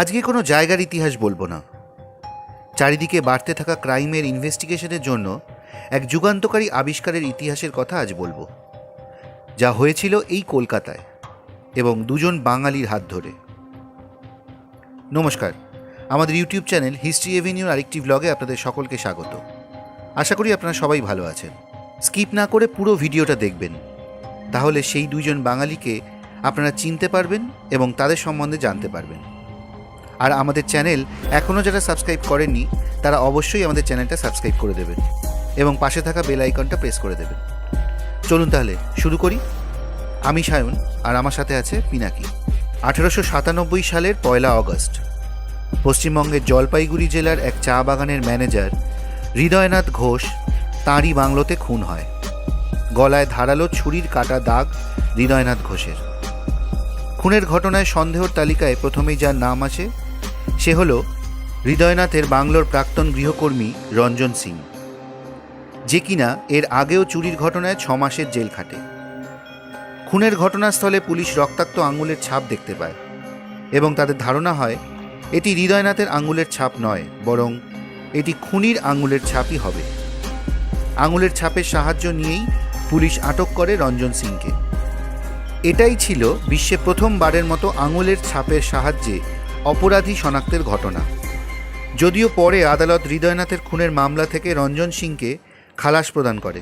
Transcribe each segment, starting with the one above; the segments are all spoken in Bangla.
আজকে কোনো জায়গার ইতিহাস বলব না। চারিদিকে বাড়তে থাকা ক্রাইমের ইনভেস্টিগেশনের জন্য এক যুগান্তকারী আবিষ্কারের ইতিহাসের কথা আজ বলব, যা হয়েছিল এই কলকাতায় এবং দুজন বাঙালির হাত ধরে। নমস্কার, আমাদের ইউটিউব চ্যানেল হিস্ট্রি এভিনিউর আরেকটি ব্লগে আপনাদের সকলকে স্বাগত। আশা করি আপনারা সবাই ভালো আছেন। স্কিপ না করে পুরো ভিডিওটা দেখবেন, তাহলে সেই দুইজন বাঙালিকে আপনারা চিনতে পারবেন এবং তাদের সম্বন্ধে জানতে পারবেন। আর আমাদের চ্যানেল এখনও যারা সাবস্ক্রাইব করেননি, তারা অবশ্যই আমাদের চ্যানেলটা সাবস্ক্রাইব করে দেবেন এবং পাশে থাকা বেল আইকনটা প্রেস করে দেবেন। চলুন তাহলে, শুরু করি। আমি সায়ন আর আমার সাথে আছে পিনাকি। আঠেরোশো সাতানব্বই সালের পয়লা অগস্ট। পশ্চিমবঙ্গের জলপাইগুড়ি জেলার এক চা বাগানের ম্যানেজার হৃদয়নাথ ঘোষ তাঁরই বাংলোতে খুন হয়। গলায় ধারালো ছুরির কাটা দাগ হৃদয়নাথ ঘোষের। খুনের ঘটনায় সন্দেহর তালিকায় প্রথমেই যার নাম আসে সে হল হৃদয়নাথের বাংলোর প্রাক্তন গৃহকর্মী রঞ্জন সিং, যে কিনা এর আগেও চুরির ঘটনায় ছ মাসের জেল খাটে। খুনের ঘটনাস্থলে পুলিশ রক্তাক্ত আঙুলের ছাপ দেখতে পায় এবং তাদের ধারণা হয়, এটি হৃদয়নাথের আঙুলের ছাপ নয়, বরং এটি খুনির আঙুলের ছাপই হবে। আঙুলের ছাপের সাহায্য নিয়েই পুলিশ আটক করে রঞ্জন সিংকে। এটাই ছিল বিশ্বে প্রথমবারের মতো আঙুলের ছাপের সাহায্যে অপরাধী শনাক্তের ঘটনা। যদিও পরে আদালত হৃদয়নাথের খুনের মামলা থেকে রঞ্জন সিংকে খালাস প্রদান করে।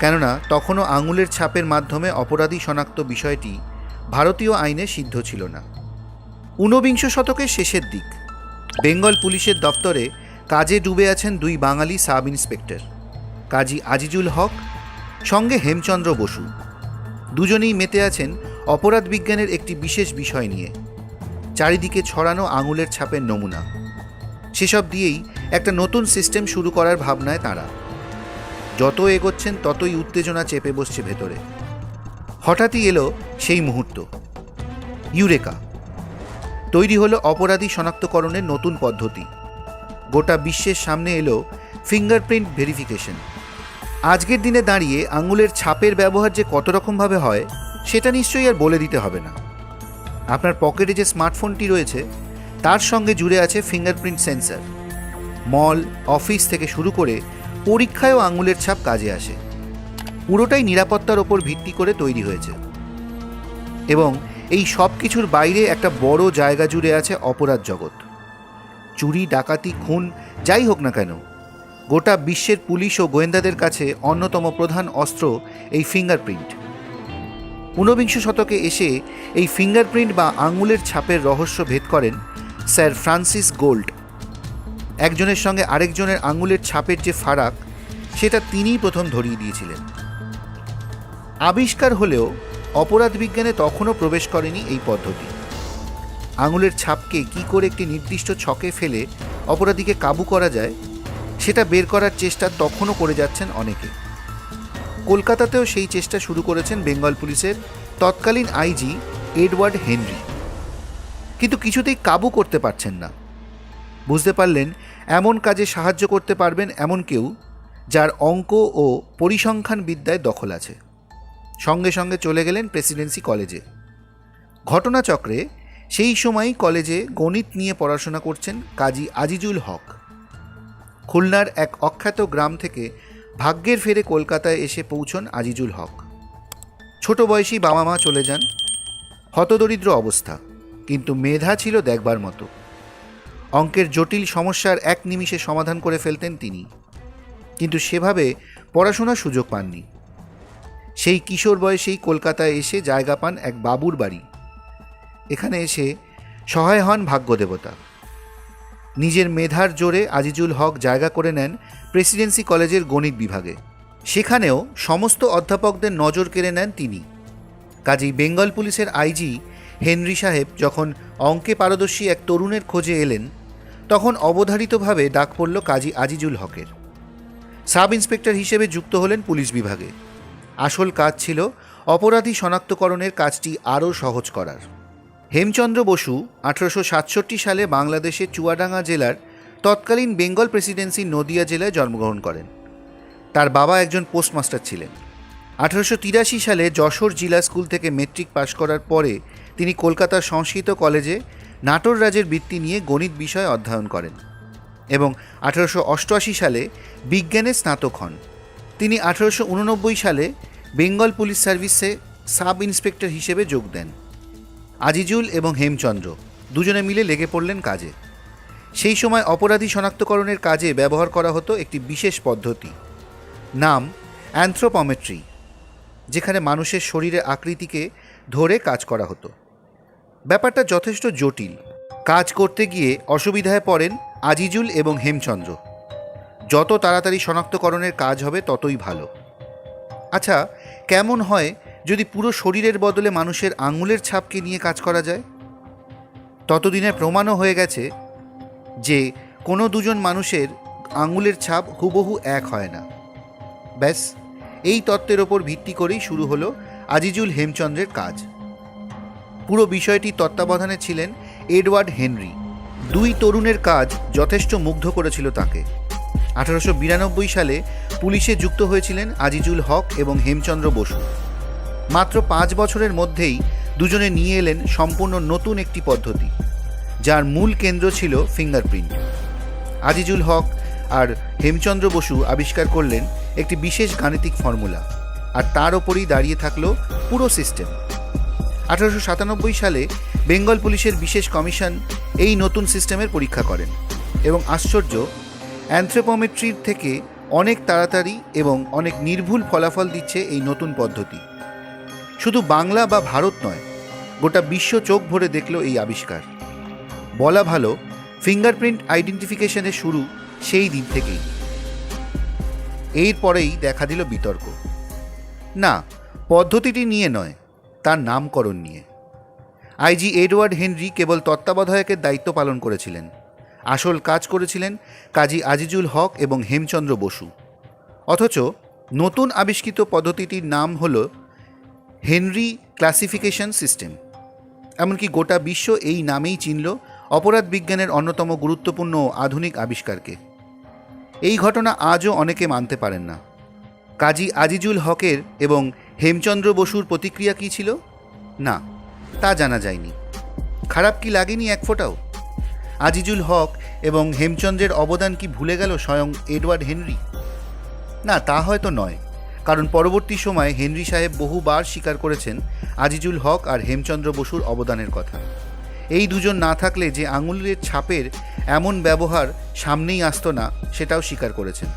কেননা, তখনও আঙুলের ছাপের মাধ্যমে অপরাধী শনাক্ত বিষয়টি ভারতীয় আইনে সিদ্ধ ছিল না। ঊনবিংশ শতকের শেষের দিক, বেঙ্গল পুলিশের দপ্তরে কাজে ডুবে আছেন দুই বাঙালি সাব ইন্সপেক্টর কাজী আজিজুল হক, সঙ্গে হেমচন্দ্র বসু। দুজনেই মেতে আছেন অপরাধ বিজ্ঞানের একটি বিশেষ বিষয় নিয়ে। চারিদিকে ছড়ানো আঙুলের ছাপের নমুনা। সেসব দিয়েই একটা নতুন সিস্টেম শুরু করার ভাবনায় তাঁরা। যত এগোচ্ছেন ততই উত্তেজনা চেপে বসছে ভেতরে। হঠাৎই এলো সেই মুহূর্ত। ইউরেকা। তৈরি হলো অপরাধী শনাক্তকরণের নতুন পদ্ধতি। গোটা বিশ্বের সামনে এলো ফিঙ্গারপ্রিন্ট ভেরিফিকেশন। আজকের দিনে দাঁড়িয়ে আঙুলের ছাপের ব্যবহার যে কত রকমভাবে হয়, সেটা নিশ্চয়ই আর বলে দিতে হবে না। আপনার পকেটে যে স্মার্টফোনটি রয়েছে, তার সঙ্গে জুড়ে আছে ফিঙ্গারপ্রিন্ট সেন্সার মল, অফিস থেকে শুরু করে পরীক্ষায়ও আঙুলের ছাপ কাজে আসে। পুরোটাই নিরাপত্তার ওপর ভিত্তি করে তৈরি হয়েছে। এবং এই সব কিছুর বাইরে একটা বড় জায়গা জুড়ে আছে অপরাধ জগৎ। চুরি, ডাকাতি, খুন, যাই হোক না কেন, গোটা বিশ্বের পুলিশ ও গোয়েন্দাদের কাছে অন্যতম প্রধান অস্ত্র এই ফিঙ্গারপ্রিন্ট ঊনবিংশ শতকে এসে এই ফিঙ্গারপ্রিন্ট বা আঙুলের ছাপের রহস্য ভেদ করেন স্যার ফ্রান্সিস গোল্ড। একজনের সঙ্গে আরেকজনের আঙুলের ছাপের যে ফারাক, সেটা তিনিই প্রথম ধরিয়ে দিয়েছিলেন। আবিষ্কার হলেও অপরাধ বিজ্ঞানে তখনও প্রবেশ করেনি এই পদ্ধতি। আঙুলের ছাপকে কি করে একটি নির্দিষ্ট ছকে ফেলে অপরাধীকে কাবু করা যায়, সেটা বের করার চেষ্টা তখনও করে যাচ্ছেন অনেকে। কলকাতাতেও সেই চেষ্টা শুরু করেছেন বেঙ্গল পুলিশের তৎকালীন আইজি এডওয়ার্ড হেনরি। কিন্তু কিছুতেই কাবু করতে পারছেন না। বুঝতে পারলেন, এমন কাজে সাহায্য করতে পারবেন এমন কেউ যার অঙ্ক ও পরিসংখ্যান বিদ্যায় দখল আছে। সঙ্গে সঙ্গে চলে গেলেন প্রেসিডেন্সি কলেজে। ঘটনাচক্রে সেই সময়ই কলেজে গণিত নিয়ে পড়াশোনা করছেন কাজী আজিজুল হক। খুলনার এক অখ্যাত গ্রাম থেকে ভাগ্যের ফেরে কলকাতায় এসে পৌঁছন আজিজুল হক। ছোট বয়সী বাবা মা চলে যান। হতদরিদ্র অবস্থা, কিন্তু মেধা ছিল দেখবার মতো। অঙ্কের জটিল সমস্যার এক নিমিষে সমাধান করে ফেলতেন তিনি। কিন্তু সেভাবে পড়াশোনার সুযোগ পাননি। সেই কিশোর বয়সেই কলকাতায় এসে জায়গা পান এক বাবুর বাড়ি। এখানে এসে সহায় হন ভাগ্যদেবতা। নিজের মেধার জোরে আজিজুল হক জায়গা করে নেন প্রেসিডেন্সি কলেজের গণিত বিভাগে। সেখানেও সমস্ত অধ্যাপকদের নজর কেড়ে নেন তিনি। কাজেই বেঙ্গল পুলিশের আইজি হেনরি সাহেব যখন অঙ্কে পারদর্শী এক তরুণের খোঁজে এলেন, তখন অবধারিতভাবে ডাক পড়ল কাজী আজিজুল হকের। সাব ইন্সপেক্টর হিসেবে যুক্ত হলেন পুলিশ বিভাগে। আসল কাজ ছিল অপরাধী শনাক্তকরণের কাজটি আরও সহজ করার। হেমচন্দ্র বসু আঠারোশো সাতষট্টি সালে বাংলাদেশের চুয়াডাঙ্গা জেলার তৎকালীন বেঙ্গল প্রেসিডেন্সি নদিয়া জেলায় জন্মগ্রহণ করেন। তার বাবা একজন পোস্টমাস্টার ছিলেন। আঠারোশো তিরাশি সালে যশোর জিলা স্কুল থেকে মেট্রিক পাশ করার পরে তিনি কলকাতার সংস্কৃত কলেজে নাটোর রাজের বৃত্তি নিয়ে গণিত বিষয় অধ্যয়ন করেন এবং আঠারোশো অষ্টআশি সালে বিজ্ঞানে স্নাতক হন। তিনি আঠারোশো উননব্বই সালে বেঙ্গল পুলিশ সার্ভিসে সাব ইন্সপেক্টর হিসেবে যোগ দেন। আজিজুল এবং হেমচন্দ্র দুজনে মিলে লেগে পড়লেন কাজে। সেই সময় অপরাধী শনাক্তকরণের কাজে ব্যবহার করা হতো একটি বিশেষ পদ্ধতি, নাম অ্যান্থ্রোপমেট্রি, যেখানে মানুষের শরীরের আকৃতিকে ধরে কাজ করা হতো। ব্যাপারটা যথেষ্ট জটিল। কাজ করতে গিয়ে অসুবিধায় পড়েন আজিজুল এবং হেমচন্দ্র। যত তাড়াতাড়ি শনাক্তকরণের কাজ হবে ততই ভালো। আচ্ছা কেমন হয় যদি পুরো শরীরের বদলে মানুষের আঙুলের ছাপকে নিয়ে কাজ করা যায়? ততদিনে প্রমাণও হয়ে গেছে যে কোনো দুজন মানুষের আঙুলের ছাপ হুবহু এক হয় না। ব্যাস, এই তত্ত্বের ওপর ভিত্তি করেই শুরু হলো আজিজুল হেমচন্দ্রের কাজ। পুরো বিষয়টি তত্ত্বাবধানে ছিলেন এডওয়ার্ড হেনরি। দুই তরুণের কাজ যথেষ্ট মুগ্ধ করেছিল তাকে। আঠারোশো বিরানব্বই সালে পুলিশে যুক্ত হয়েছিলেন আজিজুল হক এবং হেমচন্দ্র বসু। মাত্র পাঁচ বছরের মধ্যেই দুজনে নিয়ে এলেন সম্পূর্ণ নতুন একটি পদ্ধতি, যার মূল কেন্দ্র ছিল ফিঙ্গারপ্রিন্ট আজিজুল হক আর হেমচন্দ্র বসু আবিষ্কার করলেন একটি বিশেষ গাণিতিক ফর্মুলা, আর তার ওপরেই দাঁড়িয়ে থাকল পুরো সিস্টেম। আঠারোশো সাতানব্বই সালে বেঙ্গল পুলিশের বিশেষ কমিশন এই নতুন সিস্টেমের পরীক্ষা করেন, এবং আশ্চর্য, অ্যান্থ্রোপোমেট্রির থেকে অনেক তাড়াতাড়ি এবং অনেক নির্ভুল ফলাফল দিচ্ছে এই নতুন পদ্ধতি। শুধু বাংলা বা ভারত নয়, গোটা বিশ্ব চোখ ভরে দেখল এই আবিষ্কার। বলা ভালো ফিঙ্গারপ্রিন্ট আইডেন্টিফিকেশনের শুরু সেই দিন থেকেই। এরপরেই দেখা দিল বিতর্ক। না, পদ্ধতিটি নিয়ে নয়, তার নামকরণ নিয়ে। আইজি এডওয়ার্ড হেনরি কেবল তত্ত্বাবধায়কের দায়িত্ব পালন করেছিলেন। আসল কাজ করেছিলেন কাজী আজিজুল হক এবং হেমচন্দ্র বসু। অথচ নতুন আবিষ্কৃত পদ্ধতিটির নাম হল হেনরি ক্লাসিফিকেশন সিস্টেম। এমনকি গোটা বিশ্ব এই নামেই চিনল অপরাধ বিজ্ঞানের অন্যতম গুরুত্বপূর্ণ আধুনিক আবিষ্কারকে। এই ঘটনা আজও অনেকে মানতে পারেন না। কাজী আজিজুল হকের এবং হেমচন্দ্র বসুর প্রতিক্রিয়া কী ছিল? না, তা জানা যায়নি। খারাপ কি লাগেনি এক ফোঁটাও? আজিজুল হক এবং হেমচন্দ্রের অবদান কি ভুলে গেল স্বয়ং এডওয়ার্ড হেনরি? না, তা হয়তো নয়। কারণ পরবর্তী সময়ে হেনরি সাহেব বহুবার স্বীকার করেছেন আজিজুল হক আর হেমচন্দ্র বসুর অবদানের কথা। এই দুজন না থাকলে যে আঙুলের ছাপের এমন ব্যবহার সামনেই আসতো না, সেটাও স্বীকার করেছেন।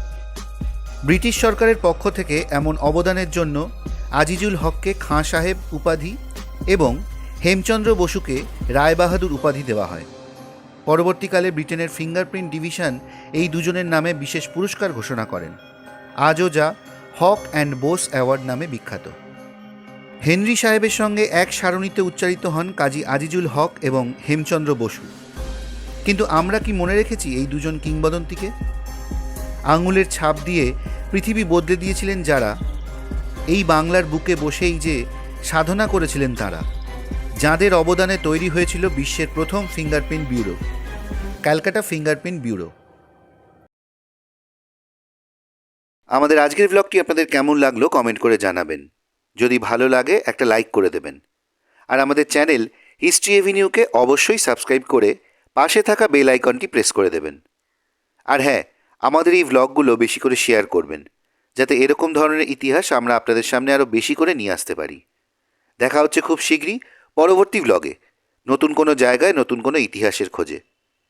ব্রিটিশ সরকারের পক্ষ থেকে এমন অবদানের জন্য আজিজুল হককে খাঁ সাহেব উপাধি এবং হেমচন্দ্র বসুকে রায়বাহাদুর উপাধি দেওয়া হয়। পরবর্তীকালে ব্রিটেনের ফিঙ্গারপ্রিন্ট ডিভিশন এই দুজনের নামে বিশেষ পুরস্কার ঘোষণা করেন। আজও যা হক অ্যান্ড বোস অ্যাওয়ার্ড নামে বিখ্যাত। হেনরি সাহেবের সঙ্গে এক সারণীতে উচ্চারিত হন কাজী আজিজুল হক এবং হেমচন্দ্র বসু। কিন্তু আমরা কি মনে রেখেছি এই দুজন কিংবদন্তিকে? আঙুলের ছাপ দিয়ে পৃথিবী বদলে দিয়েছিলেন যারা, এই বাংলার বুকে বসেই যে সাধনা করেছিলেন তারা, যাদের অবদানে তৈরি হয়েছিল বিশ্বের প্রথম fingerprint bureau, Calcutta fingerprint bureau. আমাদের আজকের ব্লগটি আপনাদের কেমন লাগল কমেন্ট করে জানাবেন। যদি ভালো লাগে, একটা লাইক করে দেবেন। আর আমাদের চ্যানেল হিস্ট্রি এভিনিউকে অবশ্যই সাবস্ক্রাইব করে পাশে থাকা বেল আইকনটি প্রেস করে দেবেন। আর হ্যাঁ আমাদের এই ভ্লগগুলো বেশি করে শেয়ার করবেন, যাতে এরকম ধরনের ইতিহাস আমরা আপনাদের সামনে আরও বেশি করে নিয়ে আসতে পারি। দেখা হচ্ছে খুব শীঘ্রই পরবর্তী ভ্লগে নতুন কোনো জায়গায়, নতুন কোনো ইতিহাসের খোঁজে।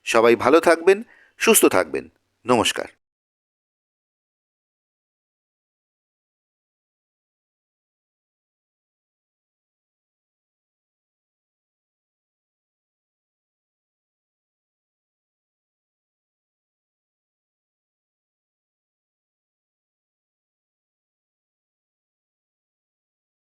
সবাই ভালো থাকবেন, সুস্থ থাকবেন। নমস্কার।